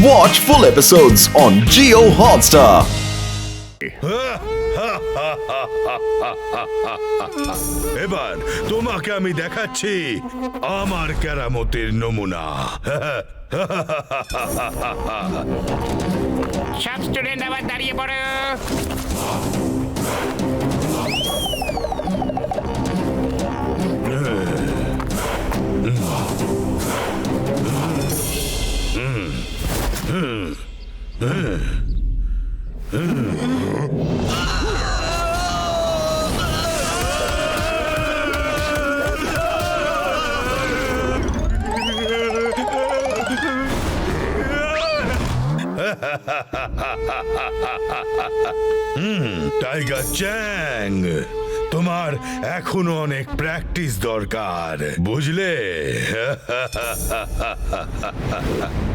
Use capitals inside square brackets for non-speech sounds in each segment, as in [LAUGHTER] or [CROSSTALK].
Watch full episodes on Geo Hotstar. এবার তোমাকে আমি দেখাচ্ছি আমার কেরামতির নমুনা সব স্টুডেন্ট আবার দাঁড়িয়ে পড়ো টাইগার চ্যাং তোমার এখনও অনেক প্র্যাকটিস দরকার বুঝলে? [LAUGHS]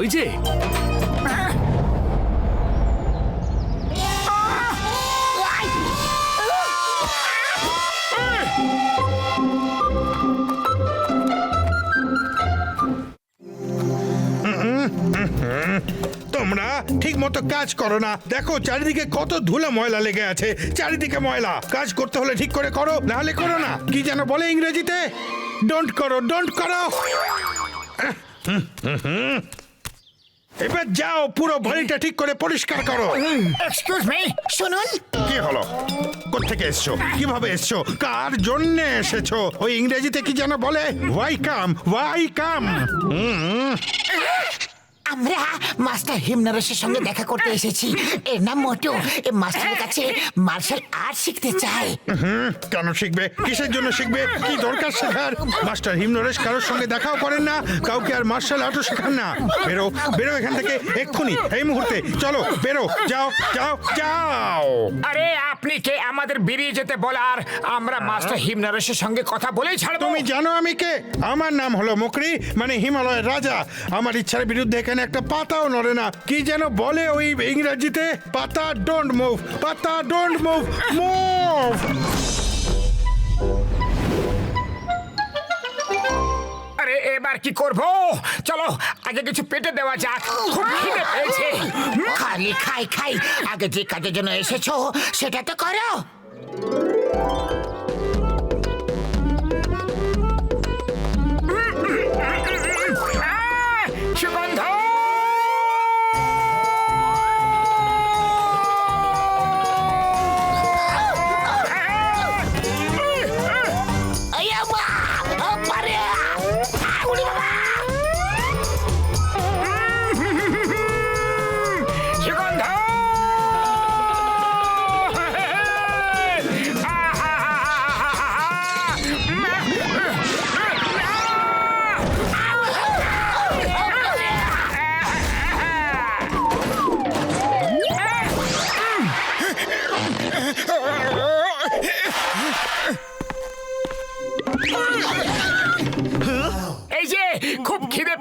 ওই যে। তোমরা ঠিক মতো কাজ করো না। দেখো, চারিদিকে কত ধুলো ময়লা লেগে আছে। চারিদিকে ময়লা। কাজ করতে হলে ঠিক করে করো না হলে করো না। কি যেন বলে ইংরেজিতে? ডোন্ট করো ডোন্ট করো। এবার যাও পুরো বাড়িটা ঠিক করে পরিষ্কার করো। এক্সকিউজ মি শুনুন। কি হলো? কোথেকে এসছো? কীভাবে এসছো? কার জন্য এসেছ? ওই ইংরেজিতে কি যেন বলে? ওয়াই কাম ওয়াই কাম আমরা মাস্টার হিমনারসের সঙ্গে দেখা করতে এসেছি। এর নাম মোটু। এ মাস্টারের কাছে মার্শাল আর্ট শিখতে চাই কেন শিখবে? কিসের জন্য শিখবে? কি দরকার শেখার? মাস্টার হিমনরেশ কারোর সঙ্গে দেখাও করেন না কাউকে আর মার্শাল আর্টও শেখান না। বেরো বেরো এখান থেকে এক্ষুনি এই মুহূর্তে। চলো বেরো যাও যাও যাও। আরে আপনি কে? আমাদের বেরিয়ে যেতে বলার আমরা মাস্টার হিম নরেশের সঙ্গে কথা বলেই ছাড়বো। তুমি জানো আমি কে? আমার নাম হলো মকরি মানে হিমালয়ের রাজা। আমার ইচ্ছার বিরুদ্ধে এখানে একটা পাতাও নড়ে না। কি যেন বলে ওই ইংরেজিতে? পাতা ডোন্ট মুভ পাতা ডোন্ট মুভ মুভ আরে এবার কি করব? চলো, আগে কিছু পেটে দেওয়া যাক। খুব খিদে পেয়েছে। খালি খাই খাই। আগে যে কাজের জন্য এসেছ, সেটা তো করো।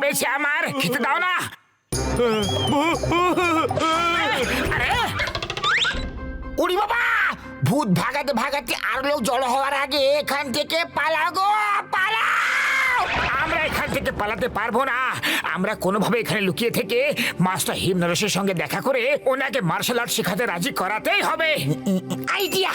পেয়েছে আমার, খেতে দাও না। বাবা, ভূত ভাগাতে ভাগাতে আর লোক জড়ো হওয়ার আগে এখান থেকে পালাগো। এখান থেকে পালাতে পারব না। আমরা কোনোভাবে এখানে লুকিয়ে থেকে মাস্টার হিম নরেশের সঙ্গে দেখা করে ওনাকে মার্শাল আর্ট শেখাতে রাজি করাতেই হবে। আইডিয়া!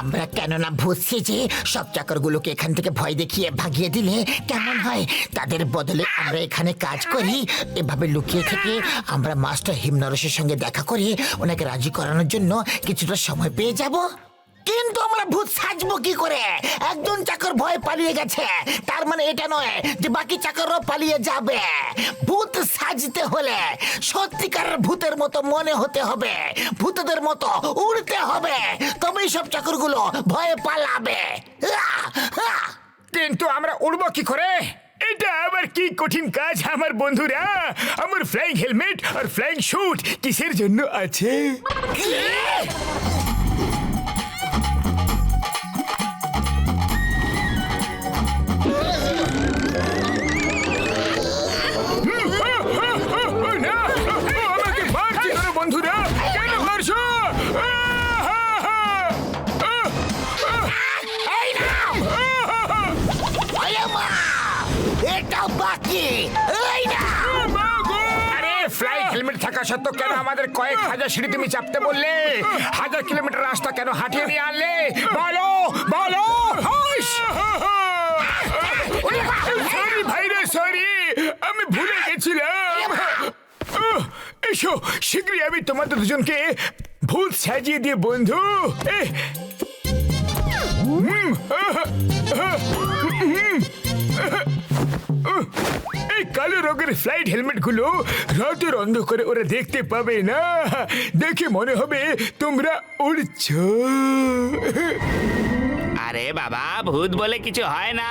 আমরা কেননা ভূত যে সব চাকরগুলোকে এখান থেকে ভয় দেখিয়ে ভাগিয়ে দিলে কেমন হয়? তাদের বদলে আমরা এখানে কাজ করি। এভাবে লুকিয়ে থেকে আমরা মাস্টার হিমনরসের সঙ্গে দেখা করে ওনাকে রাজি করানোর জন্য কিছুটা সময় পেয়ে যাব। কিন্তু আমরা ভূত সাজবো কি করে? একজন চাকর ভয় পালিয়ে গেছে। তার মানে এটা নয় যে বাকি চাকররাও পালিয়ে যাবে। ভূত সাজতে হলে সত্যিকারের ভূতের মতো মনে হতে হবে। ভূতদের মতো উড়তে হবে। তবেই সব চাকরগুলো ভয়ে পালাবে! কিন্তু আমরা উড়বো কি করে? এটা আবার কি কঠিন কাজ আমার বন্ধুরা? আমার ফ্লাইং হেলমেট আর ফ্লাইং শুট কিসের জন্য আছে? থাকা সত্ত্বেও কেন আমাদের কয়েক হাজার সিঁড়ি তুমি চাপতে বললে? হাজার কিলোমিটার রাস্তা কেন হাঁটিয়ে নিয়ে আনলে? বলো বলো সরি আমি ভুলে গেছিলাম। এসো শীঘ্রই আমি তোমাদের দুজনকে ভূত সাজিয়ে দিয়ে বন্ধু। হুম, এই কালো রঙের ফ্লাইট হেলমেটগুলো রাতের অন্ধকারে ওরা দেখতে পাবে না। দেখে মনে হবে তোমরা উড়ছ। আরে বাবা ভূত বলে কিছু হয় না।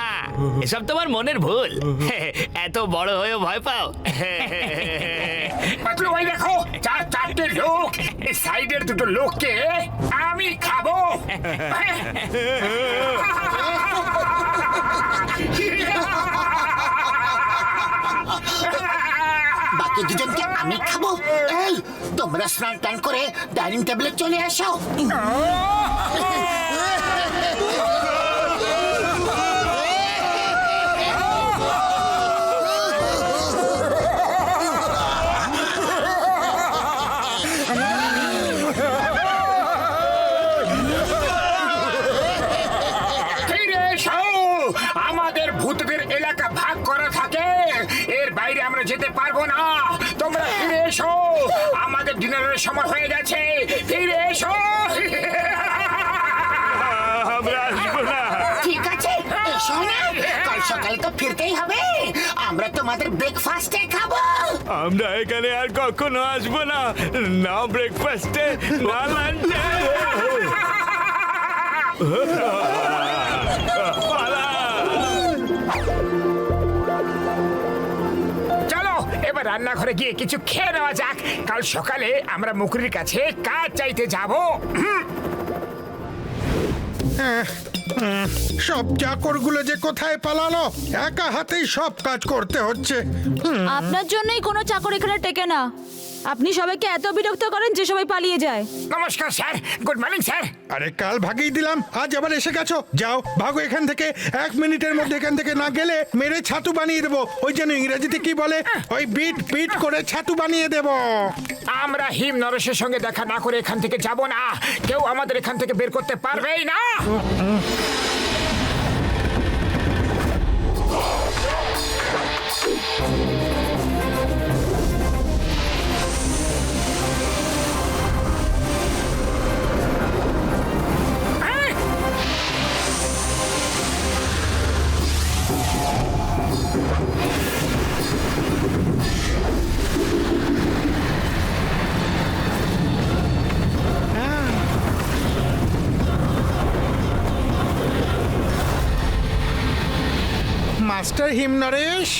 এসব তোমার মনের ভুল। এত বড় হয়েও ভয় পাও। পাতলু ভাই দেখো চার চারটে লোক এই সাইডের দুটো লোককে আমি খাব। তোমরা স্নান টান করে ডাইনিং টেবিলে চলে আসো [LAUGHS] ফিরতেই হবে। আমরা তোমাদের ব্রেকফাস্টে খাব। আমরা এখানে আর কখনো আসব না। না ব্রেকফাস্টে না লাঞ্চে চলো এবার রান্নাঘরে গিয়ে কিছু খেয়ে নেওয়া যাক। কাল সকালে আমরা মুকুরির কাছে কাজ চাইতে যাব। সব চাকরগুলো যে কোথায় পালালো? একা হাতেই সব কাজ করতে হচ্ছে। আপনার জন্যই কোনো চাকর এখানে টেকে না। আপনি সবাইকে এত বিরক্ত করেন যে সবাই পালিয়ে যায়। নমস্কার স্যার। Good morning sir. আরে কাল ভাগিয়ে দিলাম। আজ আবার এসে গেছো। যাও ভাগো এখান থেকে। এক মিনিটের মধ্যে এখান থেকে না গেলে মেরে ছাতু বানিয়ে দেবো। ওই জন্য ইংরেজিতে কি বলে? ওই বিট বিট করে ছাতু বানিয়ে দেবো। আমরা হিম নরেশের সঙ্গে দেখা না করে এখান থেকে যাব না। কেউ আমাদের এখান থেকে বের করতে পারবেই না। মাস্টার হিমনরেশ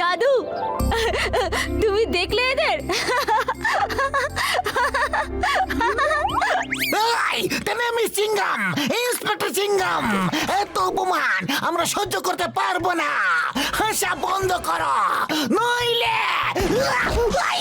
দাদু তুমি দেখলে এদের? ইন্সপেক্টর সিঙ্গাম এত অপমান আমরা সহ্য করতে পারব না। হাসা বন্ধ করো। নইলে আই,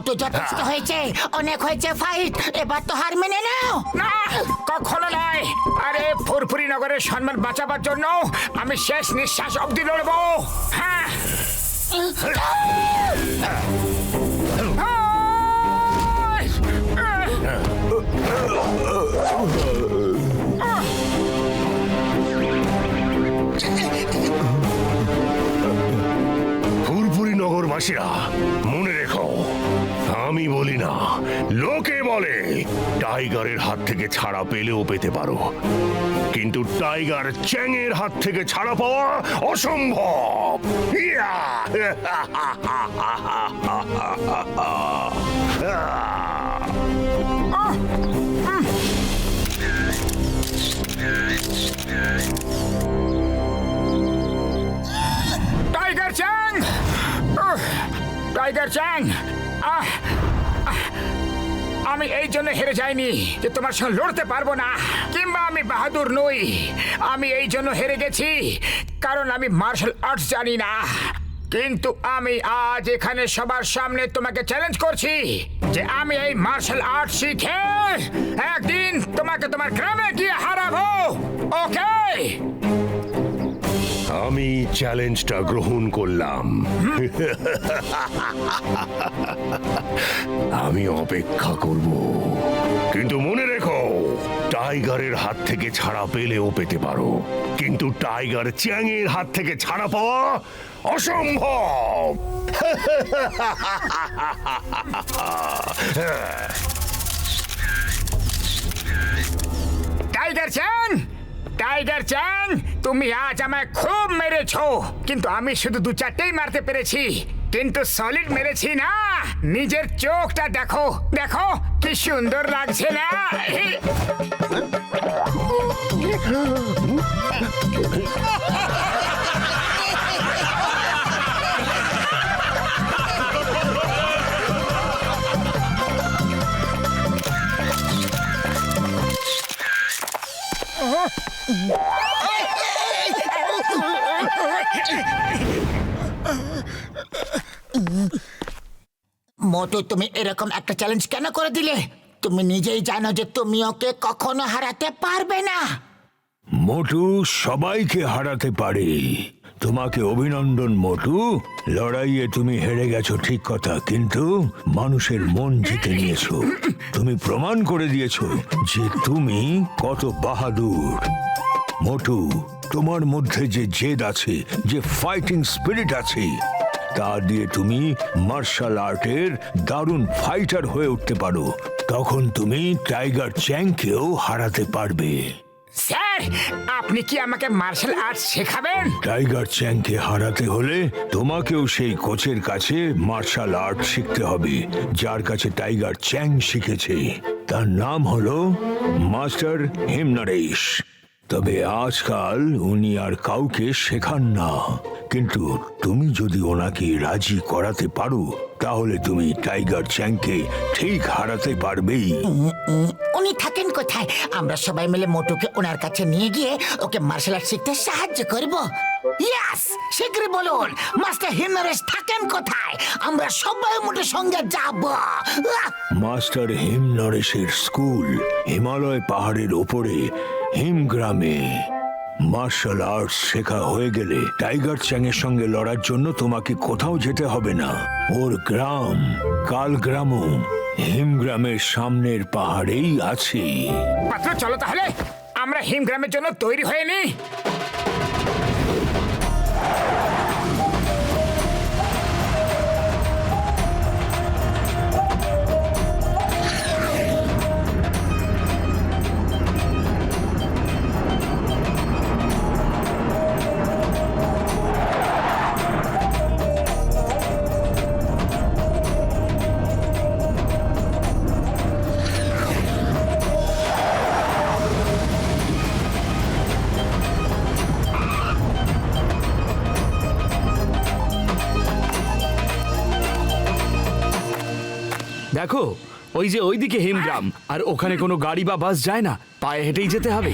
মোটু যথেষ্ট হয়েছে অনেক হয়েছে ফাইট এবার তো হার মেনে নাও। না কখনো নয়। আরে ফুরফুরি নগরের সম্মান বাঁচাবার জন্য আমি শেষ নিঃশ্বাস অবধি লড়বো। হ্যাঁ। ফুরফুরি নগরবাসীরা আমি বলি না। লোকে বলে, টাইগারের হাত থেকে ছাড়া পেলেও পেতে পারো। কিন্তু টাইগার চ্যাংয়ের হাত থেকে ছাড়া পাওয়া অসম্ভব! Tiger Chang! Tiger Chang! আমি এই জন্য হেরে যাইনি যে তোমার সঙ্গে লড়তে পারব না, কিংবা আমি বাহাদুর নই। আমি এই জন্য হেরে গেছি, কারণ আমি মার্শাল আর্টস জানি না। কিন্তু আমি আজ এখানে সবার সামনে তোমাকে চ্যালেঞ্জ করছি যে আমি এই মার্শাল আর্ট শিখে একদিন তোমাকে তোমার গ্রামে গিয়ে হারাবো। ওকে আমি চ্যালেঞ্জটা গ্রহণ করলাম। আমি অপেক্ষা করব। কিন্তু মনে রেখো, টাইগারের হাত থেকে ছাড়া পেলেও পেতে পারো। কিন্তু টাইগার চ্যাংয়ের হাত থেকে ছাড়া পাওয়া অসম্ভব। Tiger Chang! টাইগার চ্যাং তুমি আজ আমায় খুব মেরেছো। কিন্তু আমি শুধু দু চারটেই মারতে পেরেছি। কিন্তু সলিড মেরেছি না। নিজের চোখটা দেখো। দেখো কি সুন্দর লাগছে না। [LAUGHS] [LAUGHS] [LAUGHS] মোটু তুমি এরকম একটা চ্যালেঞ্জ কেন করে দিলে? তুমি নিজেই জানো যে তুমি ওকে কখনো হারাতে পারবে না। মোটু সবাইকে হারাতে পারে। তোমাকে অভিনন্দন মোটু লড়াইয়ে তুমি হেরে গেছো, ঠিক কথা। কিন্তু মানুষের মন জিতে নিয়েছো। তুমি প্রমাণ করে দিয়েছ যে তুমি কত বাহাদুর। মোটু তোমার মধ্যে যে জেদ আছে, যে ফাইটিং স্পিরিট আছে, তা দিয়ে তুমি মার্শাল আর্টের দারুণ ফাইটার হয়ে উঠতে পারো। তখন তুমি টাইগার চ্যাংকেও হারাতে পারবে। স্যার আপনি কি আমাকে মার্শাল আর্টস শেখাবেন? টাইগার চ্যাংকে হারাতে হলে তোমাকেও সেই কোচের কাছে মার্শাল আর্ট শিখতে হবে, যার কাছে টাইগার চ্যাং শিখেছে। তার নাম হলো মাস্টার হিমনারেশ। তবে আজকাল উনি আর কাউকে শেখান না। কিন্তু তুমি যদি ওনাকে রাজি করাতে পারো তাহলে তুমি টাইগার চ্যাংকে ঠিক হারাতে পারবেই। উনি থাকেন কোথায়? আমরা সবাই মিলে মোটুকে ওনার কাছে নিয়ে গিয়ে ওকে মার্শাল আর্ট শিখতে সাহায্য করব। ইয়াস শীঘ্রই বলুন মাস্টার হিমনারেশ থাকেন কোথায়? আমরা সবাই মোটুর সঙ্গে যাব। মাস্টার হিম নরেশের স্কুল হিমালয় পাহাড়ের ওপরে। হিমগ্রামে মার্শাল আর্টস শেখা হয়ে গেলে টাইগার চ্যাংয়ের সঙ্গে লড়ার জন্য তোমাকে কোথাও যেতে হবে না। ওর গ্রাম, কালগ্রামও হিমগ্রামের সামনের পাহাড়েই আছে। পাত্র, চলো তাহলে। আমরা হিমগ্রামের জন্য তৈরি হয়ে দেখো, ওই যে ওইদিকে হিমগ্রাম, আর ওখানে কোনো গাড়ি বা বাস যায় না, পায়ে হেঁটেই যেতে হবে।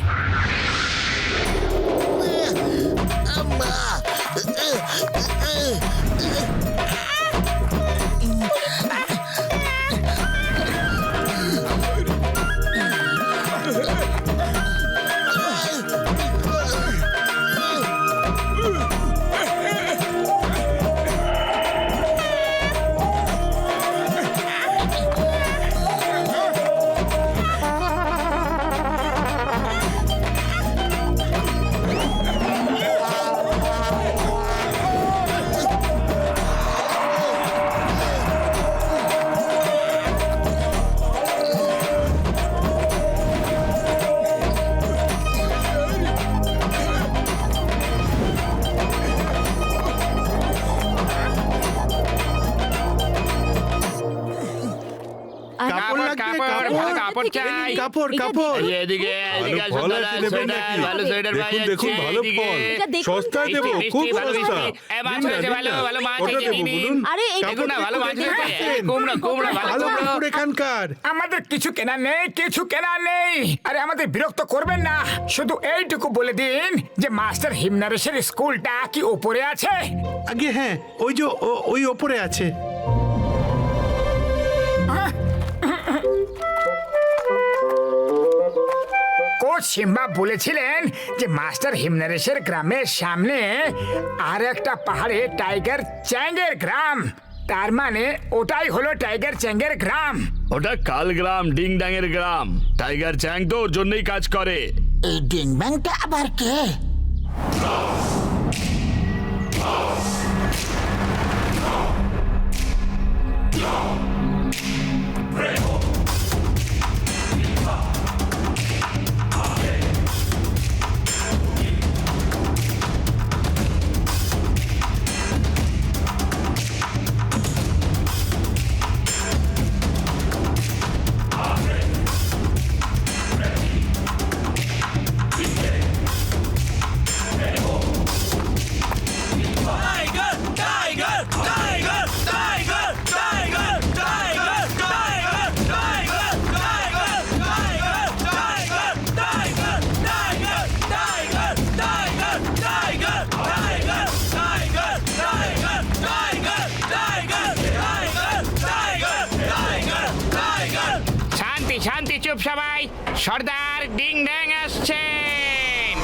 কাপড় কাপড় এদিকে এদিকে আসুন ফল আছে নেবেন সোয়েটার, ভালো সোয়েটার পাওয়া দেখুন, যাচ্ছে, ভালো এদিকে। ফল। এটা দেখুন। সস্তায় দেবো মিষ্টি, খুব মিষ্টি, ভালো সস্তা মিষ্টি। এ, মাছ নিন না, হয়েছে, নিন ভালো, না। ভালো মাছ কত হয়েছে, দেবো নিন, বলুন আরে এই দেখুন না ভালো মাছ দেখুন, হয়েছে দেখুন। কুমড়ো কুমড়ো ভালো ভালো কুমড়ো কাপড় এখানকার আমাদের কিছু কেনা নেই কিছু কেনা নেই আরে আমাদের বিরক্ত করবেন না শুধু এইটুকু বলে দিন যে মাস্টার হিমনারেশের স্কুলটা কি ওপরে আছে আগে হ্যাঁ ওই যে ও- ওই ওপরে আছে কোচ সিম্বা বলেছিলেন যে মাস্টার হিমনারেশের গ্রামের সামনে আর একটা পাহাড়ে টাইগার চ্যাঙ্গের গ্রাম। তার মানে ওটাই হলো টাইগার চ্যাঙ্গের গ্রাম। ওটা কাল গ্রাম ডিং ডাঙের গ্রাম। টাইগার চ্যাং তো ওর জন্যই কাজ করে। এই ডিং ব্যাংটা আবার কে? সর্দার ডিং ড্যাং আসছেন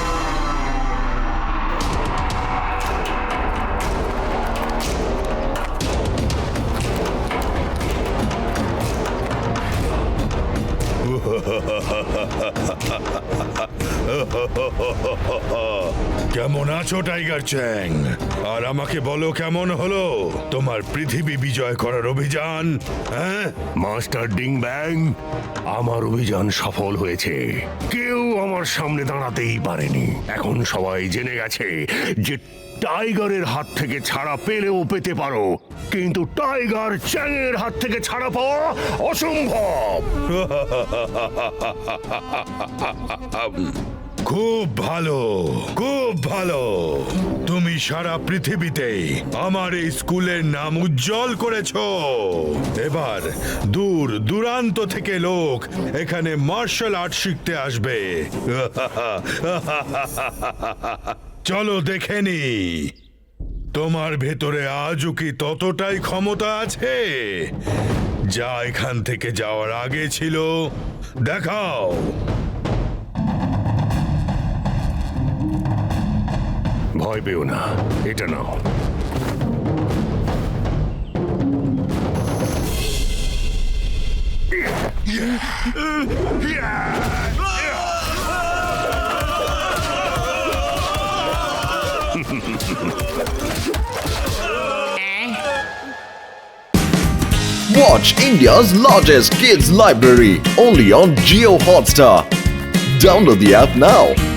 [LAUGHS] কেমন আছো টাইগার চ্যাং? আর আমাকে বলো কেমন হলো? তোমার পৃথিবী বিজয় করার অভিযান হ্যাঁ? মাস্টার ডিং ব্যাং আমার অভিযান সফল হয়েছে। কেউ আমার সামনে দাঁড়াতেই পারেনি। এখন সবাই জেনে গেছে যে টাইগারের হাত থেকে ছাড়া পেলেও পেতে পারো। কিন্তু টাইগার চ্যাংয়ের হাত থেকে ছাড়া পাওয়া অসম্ভব। [LAUGHS] খুব ভালো খুব ভালো। তুমি সারা পৃথিবীতে আমার এই স্কুলের নাম উজ্জ্বল করেছ। এবার দূর দূরান্ত থেকে লোক এখানে মার্শাল আর্ট শিখতে আসবে। [LAUGHS] চলো দেখে নি, তোমার ভেতরে আজও কি ততটাই ক্ষমতা আছে? যা এখান থেকে যাওয়ার আগে ছিল, দেখাও। ভয় পেও না এটা নাও Watch India's largest kids library only on Geo Hotstar. Download the app now.